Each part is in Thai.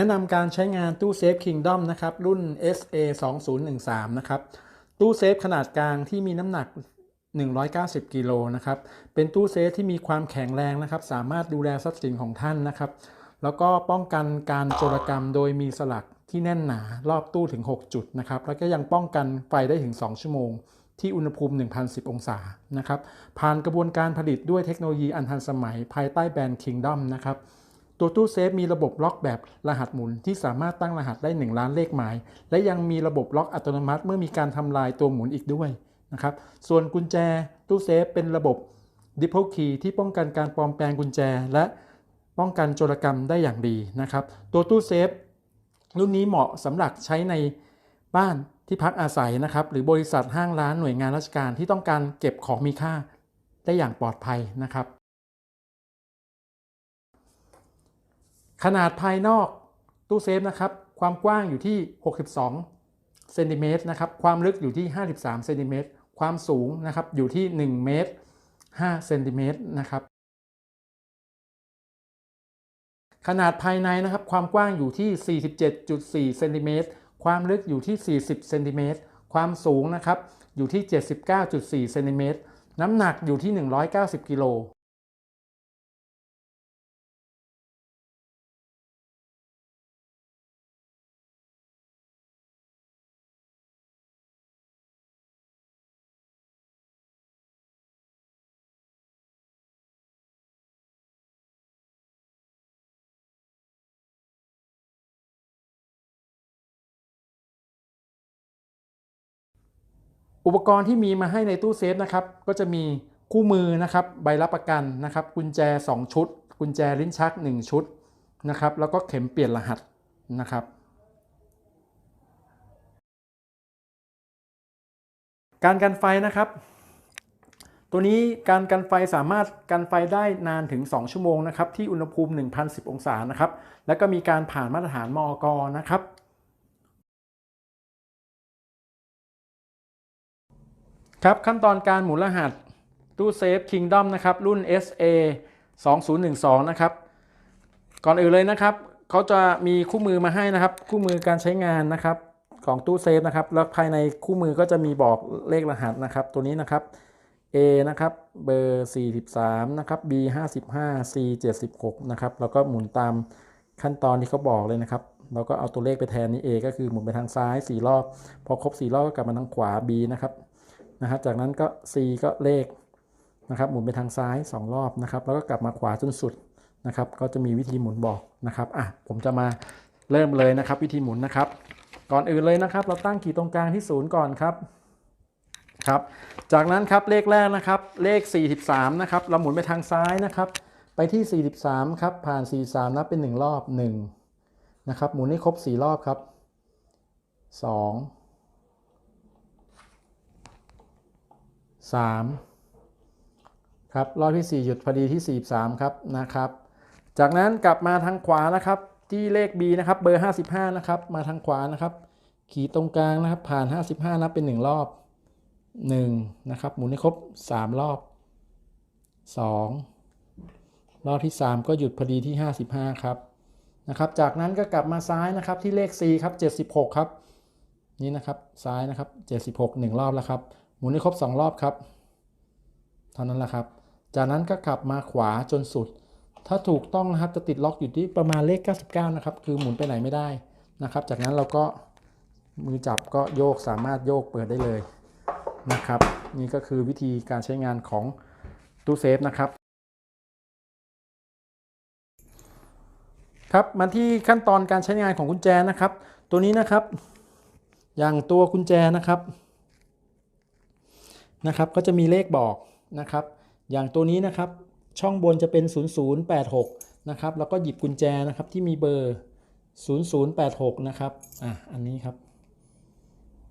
แนะนำการใช้งานตู้เซฟ Kingdom นะครับ รุ่น SA 2013นะครับ ตู้เซฟขนาดกลางที่มีน้ำหนัก 190 กิโลนะครับ เป็นตู้เซฟที่มีความแข็งแรงนะครับ สามารถดูแลทรัพย์สินของท่านนะครับ แล้วก็ป้องกันการโจรกรรมโดยมีสลักที่แน่นหนารอบตู้ถึง 6 จุดนะครับ แล้วก็ยังป้องกันไฟได้ถึง 2 ชั่วโมง ที่อุณหภูมิ 1,010 องศานะครับ ผ่านกระบวนการผลิตด้วยเทคโนโลยีอันทันสมัยภายใต้แบรนด์ Kingdom นะครับ ตัวตู้เซฟมีระบบล็อกแบบรหัสหมุนที่สามารถตั้งรหัสได้ 1 ล้านเลขหมาย และยังมีระบบล็อกอัตโนมัติเมื่อมีการทำลายตัวหมุนอีกด้วยนะครับ ส่วนกุญแจตู้เซฟเป็นระบบ d i p l Key ที่ป้องกันการปลอมแปลงกุญแจ และป้องกันโจรกรรมได้อย่างดีนะครับ ตัวตู้เซฟรุ่นนี้เหมาะสำหรับใช้ในบ้านที่พักอาศัยนะครับ หรือบริษัทห้างร้านหน่วยงานราชการที่ต้องการเก็บของมีค่าได้อย่างปลอดภัยนะครับ ขนาดภายนอกตู้เซฟนะครับความกว้างอยู่ที่ 62เซนติเมตรนะครับความลึกอยู่ที่ 53เซนติเมตรความสูงนะครับอยู่ที่ 1 เมตร5เซนติเมตรนะครับขนาดภายในนะครับความกว้างอยู่ที่ 47.4เซนติเมตรความลึกอยู่ที่ 40เซนติเมตรความสูงนะครับอยู่ที่ 79.4เซนติเมตรน้ำหนักอยู่ที่ 190 กิโล อุปกรณ์ที่มีมาให้ในตู้เซฟนะครับก็จะมีคู่มือนะครับใบรับประกันนะครับกุญแจ 2 ชุด กุญแจลิ้นชัก 1 ชุดนะครับแล้วก็เข็มเปลี่ยนรหัสนะครับ การกันไฟนะครับ ตัวนี้การกันไฟสามารถกันไฟได้นานถึง 2 ชั่วโมงนะครับที่อุณหภูมิ 1,010 องศานะครับแล้วก็มีการผ่านมาตรฐานมอกนะครับ ครับขั้นตอนการหมุนรหัสตู้เซฟ Kingdom นะครับ รุ่น SA 2012 นะครับ ก่อนอื่นเลยนะครับเขาจะมีคู่มือมาให้นะครับ คู่มือการใช้งานนะครับของตู้เซฟนะครับ แล้วภายในคู่มือก็จะมีบอกเลขรหัสนะครับ ตัวนี้นะครับ A นะครับเบอร์ 43 นะครับ B 55 C 76 นะครับ แล้วก็หมุนตามขั้นตอนที่เขาบอกเลยนะครับเราก็เอาตัวเลขไปแทนนี่ A ก็คือหมุนไปทางซ้าย 4 รอบ พอครบ 4 รอบก็กลับมาทางขวา B นะครับ นะครับ จากนั้นก็ C ก็เลขนะครับ หมุนไปทางซ้าย 2 รอบนะครับ แล้วก็กลับมาขวาจนสุดนะครับ ก็จะมีวิธีหมุนบอกนะครับ อะ ผมจะมาเริ่มเลยนะครับ วิธีหมุนนะครับ ก่อนอื่นเลยนะครับ เราตั้งขีดตรงกลางที่ศูนย์ก่อนครับ ครับ จากนั้นครับเลขแรกนะครับ เลข 43 นะครับ เราหมุนไปทางซ้ายนะครับ ไปที่ 43 ครับ ผ่าน 43 นับเป็น 1 รอบ 1 นะครับ หมุนให้ครบ 4 รอบครับ 2 3ครับรอบที่ 4 หยุดพอดีที่ 43 ครับนะครับ จากนั้นกลับมาทางขวานะครับ ที่เลข B นะครับเบอร์ 55 นะครับมาทางขวานะครับ ขีดตรงกลางนะครับ ผ่าน 55 นับเป็น 1 รอบ 1 นะครับ หมุนให้ครบ 3 รอบ 2 รอบที่ 3 ก็หยุดพอดีที่ 55 ครับนะครับ จากนั้นก็กลับมาซ้ายนะครับที่เลข C ครับ 76 ครับ นี่นะครับซ้ายนะครับ 76 1 รอบแล้วครับ หมุนให้ครบ 2 รอบครับ เท่านั้นแหละครับ จากนั้นก็กลับมาขวาจนสุด ถ้าถูกต้องนะครับจะติดล็อกอยู่ที่ประมาณเลข 99 นะครับ คือหมุนไปไหนไม่ได้นะครับ จากนั้นเราก็มือจับก็โยกสามารถโยกเปิดได้เลยนะครับ นี่ก็คือวิธีการใช้งานของตู้เซฟนะครับ ครับมาที่ขั้นตอนการใช้งานของกุญแจนะครับ ตัวนี้นะครับ อย่างตัวกุญแจนะครับ นะครับก็จะมีเลขบอกนะครับ อย่างตัวนี้นะครับช่องบนจะเป็น 0086 นะครับ แล้วก็หยิบกุญแจนะครับที่มีเบอร์ 0086 นะครับอะอันนี้ครับ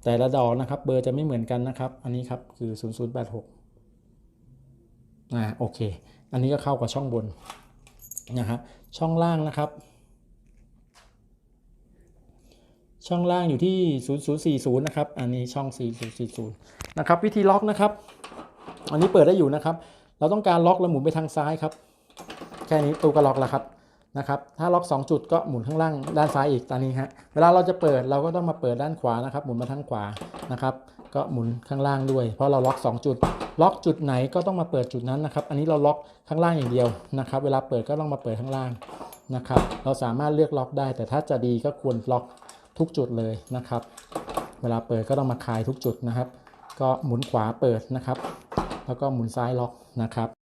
แต่ละดอกนะครับเบอร์จะไม่เหมือนกันนะครับ อันนี้ครับคือ 0086อ่าโอเค อันนี้ก็เข้ากับช่องบนนะครับช่องล่างนะครับ ช่องล่างอยู่ที่ 0040 นะครับ อันนี้ช่อง 4040 นะครับ วิธีล็อกนะครับ อันนี้เปิดได้อยู่นะครับ เราต้องการล็อกแล้วหมุนไปทางซ้ายครับ แค่นี้ตู้ก็ล็อกแล้วครับนะครับ ถ้าล็อก 2 จุดก็หมุนข้างล่างด้านซ้ายอีกตอนนี้ฮะ เวลาเราจะเปิดเราก็ต้องมาเปิดด้านขวานะครับ หมุนมาทางขวานะครับ ก็หมุนข้างล่างด้วย เพราะเราล็อก 2 จุด ล็อกจุดไหนก็ต้องมาเปิดจุดนั้นนะครับ อันนี้เราล็อกข้างล่างอย่างเดียวนะครับ เวลาเปิดก็ต้องมาเปิดข้างล่างนะครับ เราสามารถเลือกล็อกได้ แต่ถ้าจะดีก็ควรล็อก ทุกจุดเลยนะครับ เวลาเปิดก็ต้องมาคลายทุกจุดนะครับ ก็หมุนขวาเปิดนะครับ แล้วก็หมุนซ้ายล็อกนะครับ